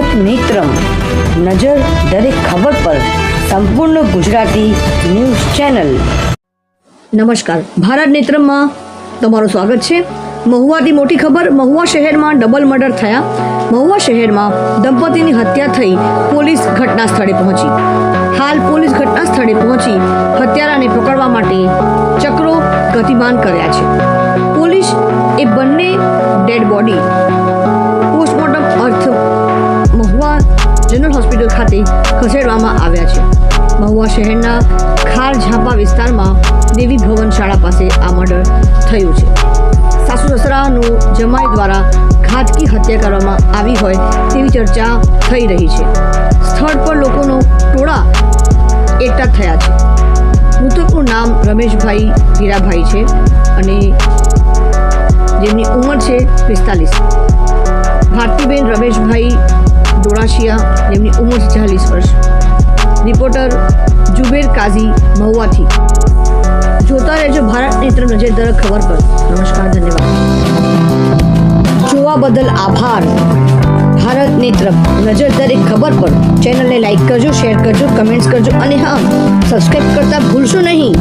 નેત્રમ નજર દરેક ખબર પર. સંપૂર્ણ ગુજરાતી ન્યૂઝ ચેનલ. નમસ્કાર. ભારત નેત્રમમાં તમારું સ્વાગત છે. મહુવાથી મોટી ખબર, મહુવા શહેરમાં ડબલ મર્ડર થયા. મહુવા શહેરમાં દંપતીની હત્યા થઈ પોલીસ ઘટના સ્થળે પહોંચી. હાલ પોલીસ ઘટના સ્થળે પહોંચી હત્યારાને પકડવા માટે ચક્રો ગતિમાન કર્યા છે. પોલીસ એ બંને ડેડ બોડી જનરલ હોસ્પિટલ ખાતે ખસેડવામાં આવ્યા છે. મહુવા શહેરના ખાર વિસ્તારમાં દેવી ભવન શાળા પાસે આ મર્ડર થયું છે. સાસુ સસરાનું જમાઈ દ્વારા ઘાતકી હત્યા કરવામાં આવી હોય તેવી ચર્ચા થઈ રહી છે. સ્થળ પર લોકોનો ટોળા એકઠા થયા છે. મૃતકનું નામ રમેશભાઈ હીરાભાઈ છે અને જેમની ઉંમર છે પિસ્તાલીસ. ભારતીબેન રમેશભાઈ ડોળાશિયા જેમની ઉંમર ચાલીસ વર્ષ. રિપોર્ટર જુબેર કાઝી મહુવાથી. જોતા રહેજો ભારત નેત્ર નજર દરક ખબર પર. નમસ્કાર, ધન્યવાદ. જોવા બદલ આભાર. ભારત નેત્ર નજર દરેક ખબર પર. ચેનલને લાઈક કરજો, શેર કરજો, કમેન્ટ્સ કરજો અને હા સબસ્ક્રાઈબ કરતા ભૂલશો નહીં.